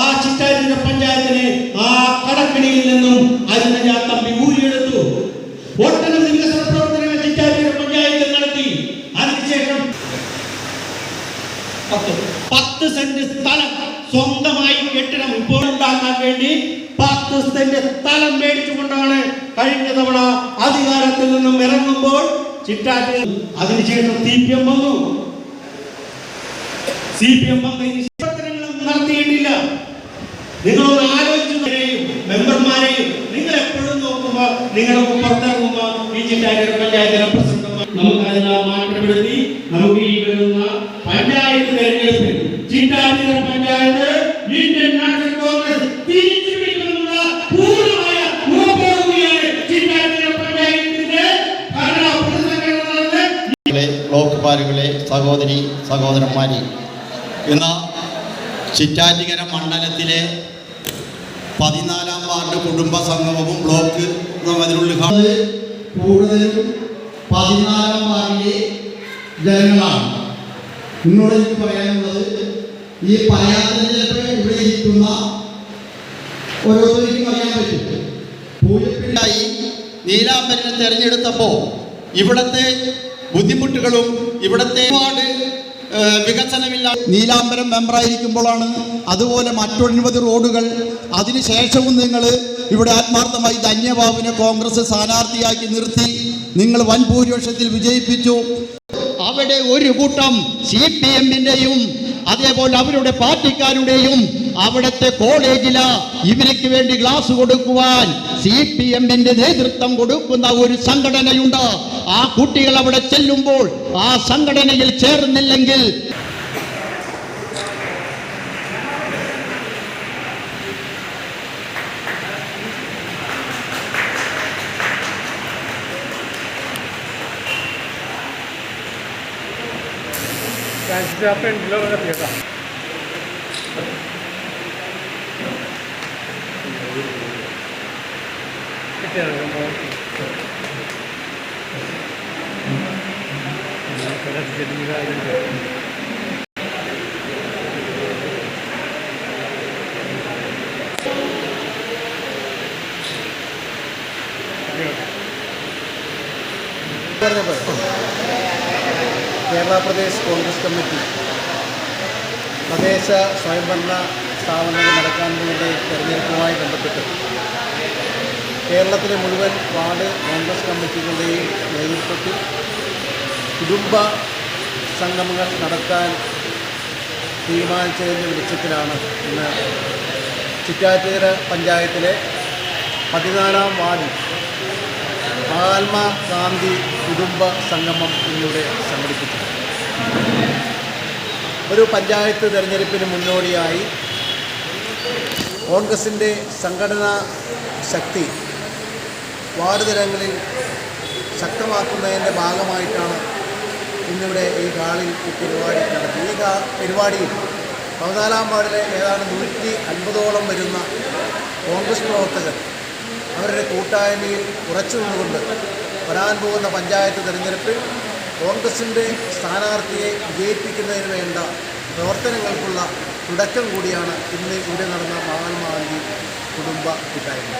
ആ ചിറ്റാറ്റിന പഞ്ചായത്തിനെ ആ കടക്കിണിയിൽ നിന്നും അരുണജ തമ്പി ഊരിയെടുത്തു. ഒട്ടനവധി വികസന പ്രവർത്തനങ്ങൾ ചിറ്റാറ്റിന പഞ്ചായത്തിൽ നടത്തി. അതിനുശേഷം പത്ത് സെന്റ് സ്ഥലം സ്വന്തമായി കെട്ടിടം ഇപ്പോൾ ഉണ്ടാക്കാൻ വേണ്ടി പത്ത് സെന്റ് സ്ഥലം മേടിച്ചുകൊണ്ടാണ് കഴിഞ്ഞ തവണ അധികാരത്തിൽ നിന്നും ഇറങ്ങുമ്പോൾ ചിറ്റാറ്റ് അതിനുശേഷം സി പി എം വന്നു. സി പി എം വന്നതിന് നടത്തിയിട്ടില്ല. നിങ്ങളൊന്ന് ആലോചിച്ചവരെയും മെമ്പർമാരെയും നിങ്ങൾ എപ്പോഴും നോക്കുമ്പോൾ നിങ്ങളുടെ പുറത്തിറങ്ങുമ്പോൾ ഈ ചിറ്റാറ്റൂർ പഞ്ചായത്തിലെ നമുക്ക് അതിനെ മാറ്റപ്പെടുത്തി നമുക്ക് ഈ വരുന്ന പഞ്ചായത്ത് തെരഞ്ഞെടുപ്പിൽ ചിറ്റാറ്റൂർ പഞ്ചായത്ത് സഹോദരി സഹോദരന്മാരെ ഇന്ന് ചിറ്റാറ്റിക്കര മണ്ഡലത്തിലെ പതിനാലാം വാർഡ് കുടുംബ സംഗമവും ബ്ലോക്ക് കൂടുതലും പതിനാലാം വാർഡിലെ ജനങ്ങളാണ്. നിന്നോട് എനിക്ക് പറയാനുള്ളത് ഈ പറയാത്തതിന് ചിലപ്പോൾ ഇവിടെ ഇരിക്കുന്ന ഓരോരുത്തർക്കും അറിയാൻ പറ്റും. പൂജപ്പിള്ളി ായി നീലാംബരനെ തെരഞ്ഞെടുത്തപ്പോൾ ഇവിടത്തെ ബുദ്ധിമുട്ടുകളും ഇവിടത്തെ ഏഹ്, വികസനമില്ല നീലാംബരം മെമ്പറായിരിക്കുമ്പോഴാണ് അതുപോലെ മറ്റൊൻപത് റോഡുകൾ. അതിനുശേഷവും നിങ്ങൾ ഇവിടെ ആത്മാർത്ഥമായി ധന്യബാബുവിനെ കോൺഗ്രസ് സ്ഥാനാർത്ഥിയാക്കി നിർത്തി നിങ്ങൾ വൻ ഭൂരിപക്ഷത്തിൽ വിജയിപ്പിച്ചു. അവിടെ ഒരു കൂട്ടം സി പി എമ്മിന്റെയും അതേപോലെ അവരുടെ പാർട്ടിക്കാരുടെയും അവിടുത്തെ കോളേജിലാ ഇവർക്ക് വേണ്ടി ക്ലാസ് കൊടുക്കുവാൻ സി പി എമ്മിന്റെ നേതൃത്വം കൊടുക്കുന്ന ഒരു സംഘടനയുണ്ട്. ആ കുട്ടികൾ അവിടെ ചെല്ലുമ്പോൾ ആ സംഘടനയിൽ ചേർന്നില്ലെങ്കിൽ ഫ്രണ്ടിലുള്ള കത്തിയേട്ടാ കേരള പ്രദേശ് കോൺഗ്രസ് കമ്മിറ്റി തദ്ദേശ സ്വയംഭരണ സ്ഥാപനങ്ങൾ നടക്കാൻ വേണ്ടി തെരഞ്ഞെടുപ്പുമായി ബന്ധപ്പെട്ട് കേരളത്തിലെ മുഴുവൻ വാർഡ് കോൺഗ്രസ് കമ്മിറ്റികളുടെയും നേതൃത്വത്തിൽ കുടുംബ സംഗമങ്ങൾ നടത്താൻ തീരുമാനിച്ചതിന്റെ വെളിച്ചത്തിലാണ് ഇന്ന് ചിറ്റാറ്റുകര പഞ്ചായത്തിലെ പതിനാലാം വാർഡിൽ മഹാത്മാഗാന്ധി കുടുംബ സംഗമം ഇന്നിവിടെ സംഘടിപ്പിച്ചു ഒരു പഞ്ചായത്ത് തിരഞ്ഞെടുപ്പിന് മുന്നോടിയായി കോൺഗ്രസിന്റെ സംഘടനാ ശക്തി വാർഡ് തലങ്ങളിൽ ശക്തമാക്കുന്നതിന്റെ ഭാഗമായിട്ടാണ് ഇന്നിവിടെ ഈ ഹാളിൽ ഈ പരിപാടി നടത്തി ഈ പരിപാടിയിൽ പതിനാലാം വാർഡിലെ ഏതാണ്ട് നൂറ്റി അൻപതോളം വരുന്ന കോൺഗ്രസ് പ്രവർത്തകർ അവരുടെ കൂട്ടായ്മയിൽ ഉറച്ചു നിന്നുകൊണ്ട് വരാൻ പോകുന്ന പഞ്ചായത്ത് തിരഞ്ഞെടുപ്പിൽ കോൺഗ്രസിന്റെ സ്ഥാനാർത്ഥിയെ വിജയിപ്പിക്കുന്നതിന് വേണ്ട പ്രവർത്തനങ്ങൾക്കുള്ള തുടക്കം കൂടിയാണ് ഇന്ന് ഇവിടെ നടന്ന മഹാത്മാഗാന്ധി കുടുംബ കൂട്ടായ്മ.